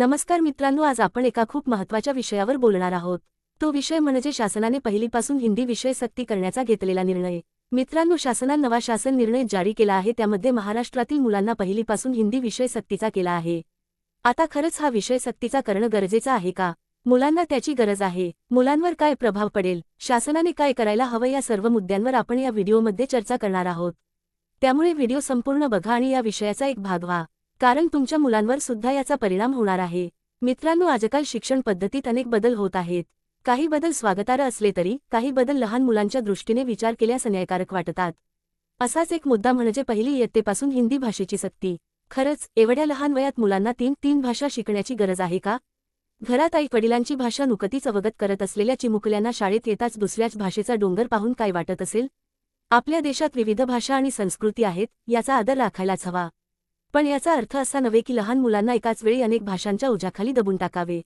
नमस्कार मित्रांनो आज आपण एका खूप महत्त्वाच्या विषयावर बोलणार आहोत. तो विषय म्हणजे शासनाने पहिलीपासून हिंदी विषय सक्ती करण्याचा घेतलेला निर्णय. मित्रांनो शासनाने नवा शासन निर्णय जारी केला आहे त्यामध्ये महाराष्ट्रातील मुलांना पहिलीपासून हिंदी विषय सक्तीचा केला आहे. आता खरंच हा विषय सक्तीचा करणं गरजेचं आहे का? मुलांना त्याची गरज आहे. मुलांवर काय प्रभाव पडेल? शासनाने काय करायला हवं? या सर्व मुद्द्यांवर आपण या व्हिडिओमध्ये चर्चा करणार आहोत. त्यामुळे व्हिडिओ संपूर्ण बघा आणि या विषयाचा एक भाग व्हा. कारण तुमच्या मुलांवर सुद्धा याचा परिणाम होणार आहे. मित्रांनो आजकाल शिक्षण पद्धतीत अनेक बदल होत आहेत. काही बदल स्वागतार्ह असले तरी काही बदल लहान मुलांच्या दृष्टीने विचार केल्यास अन्यायकारक वाटतात. असाच एक मुद्दा म्हणजे पहिली इयत्तेपासून हिंदी भाषेची सक्ती. खरंच एवढ्या लहान वयात मुलांना तीन तीन भाषा शिकण्याची गरज आहे का? घरात आई वडिलांची भाषा नुकतीच अवगत करत असलेल्या चिमुकल्यांना शाळेत येताच दुसऱ्याच भाषेचा डोंगर पाहून काय वाटत असेल? आपल्या देशात विविध भाषा आणि संस्कृती आहेत याचा आदर राखायलाच हवा. पण याचा अर्थ असा नव्हे की लहान मुलांना एकाच वेळी अनेक भाषांच्या ओझ्याखाली दबून टाकावे.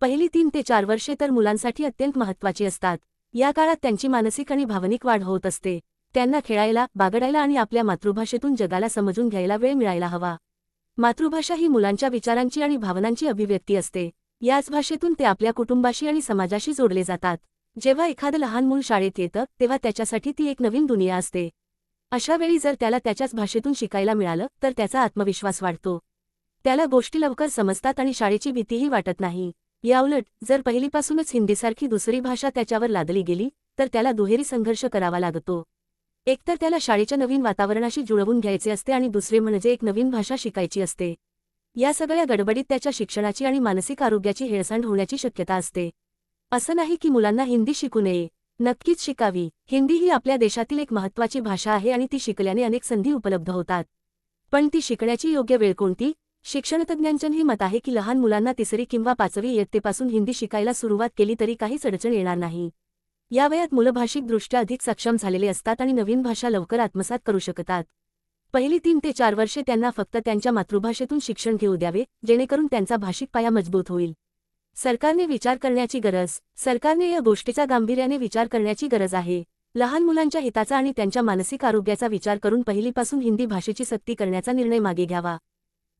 पहिली तीन ते चार वर्षे तर मुलांसाठी अत्यंत महत्त्वाची असतात. या काळात त्यांची मानसिक आणि भावनिक वाढ होत असते. त्यांना खेळायला बागडायला आणि आपल्या मातृभाषेतून जगाला समजून घ्यायला वेळ मिळायला हवा. मातृभाषा ही मुलांच्या विचारांची आणि भावनांची अभिव्यक्ती असते. याच भाषेतून ते आपल्या कुटुंबाशी आणि समाजाशी जोडले जातात. जेव्हा एखादं लहान मूल शाळेत येतं तेव्हा त्याच्यासाठी ती एक नवीन दुनिया असते. अशावेळी जर त्याला त्याच्याच भाषेतून शिकायला मिळालं तर त्याचा आत्मविश्वास वाढतो. त्याला गोष्टी लवकर समजतात आणि शाळेची भीतीही वाटत नाही. याउलट जर पहिलीपासूनच हिंदीसारखी दुसरी भाषा त्याच्यावर लादली गेली तर त्याला दुहेरी संघर्ष करावा लागतो. एकतर त्याला शाळेच्या नवीन वातावरणाशी जुळवून घ्यायचे असते आणि दुसरे म्हणजे एक नवीन भाषा शिकायची असते. या सगळ्या गडबडीत त्याच्या शिक्षणाची आणि मानसिक आरोग्याची हेळसांड होण्याची शक्यता असते. असं नाही की मुलांना हिंदी शिकू नये. नक्कीच शिकावी. हिंदी ही आपल्या देशातील एक महत्त्वाची भाषा आहे आणि ती शिकल्याने अनेक संधी उपलब्ध होतात. पण ती शिकण्याची योग्य वेळ कोणती? शिक्षणतज्ञांचंही मत आहे की लहान मुलांना तिसरी किंवा पाचवी इयत्तेपासून हिंदी शिकायला सुरुवात केली तरी काहीच अडचण येणार नाही. या वयात मुलं भाषिकदृष्ट्या अधिक सक्षम झालेले असतात आणि नवीन भाषा लवकर आत्मसात करू शकतात. पहिली तीन ते चार वर्षे त्यांना फक्त त्यांच्या मातृभाषेतून शिक्षण घेऊ द्यावे जेणेकरून त्यांचा भाषिक पाया मजबूत होईल. सरकारने विचार करण्याची गरज सरकारने या गोष्टीचा गांभीर्याने विचार करण्याची गरज आहे. लहान मुलांच्या हिताचा आणि त्यांच्या मानसिक आरोग्याचा विचार करून पहिलीपासून हिंदी भाषेची सक्ती करण्याचा निर्णय मागे घ्यावा.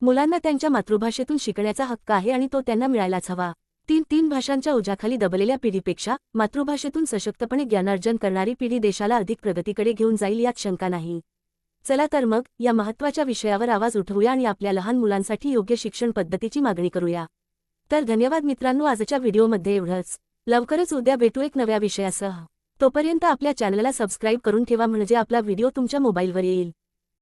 मुलांना त्यांच्या मातृभाषेतून शिकण्याचा हक्क आहे आणि तो त्यांना मिळायलाच हवा. तीन तीन भाषांच्या ओझ्याखाली दबलेल्या पिढीपेक्षा मातृभाषेतून सशक्तपणे ज्ञानार्जन करणारी पिढी देशाला अधिक प्रगतीकडे घेऊन जाईल यात शंका नाही. चला तर मग या महत्त्वाच्या विषयावर आवाज उठवूया आणि आपल्या लहान मुलांसाठी योग्य शिक्षण पद्धतीची मागणी करूया. तर धन्यवाद मित्रांनो आजच्या व्हिडिओमध्ये एवढंच. लवकरच उद्या भेटू एक नव्या विषयासह. तोपर्यंत आपल्या चॅनलला सबस्क्राईब करून ठेवा म्हणजे आपला व्हिडिओ तुमच्या मोबाईलवर येईल.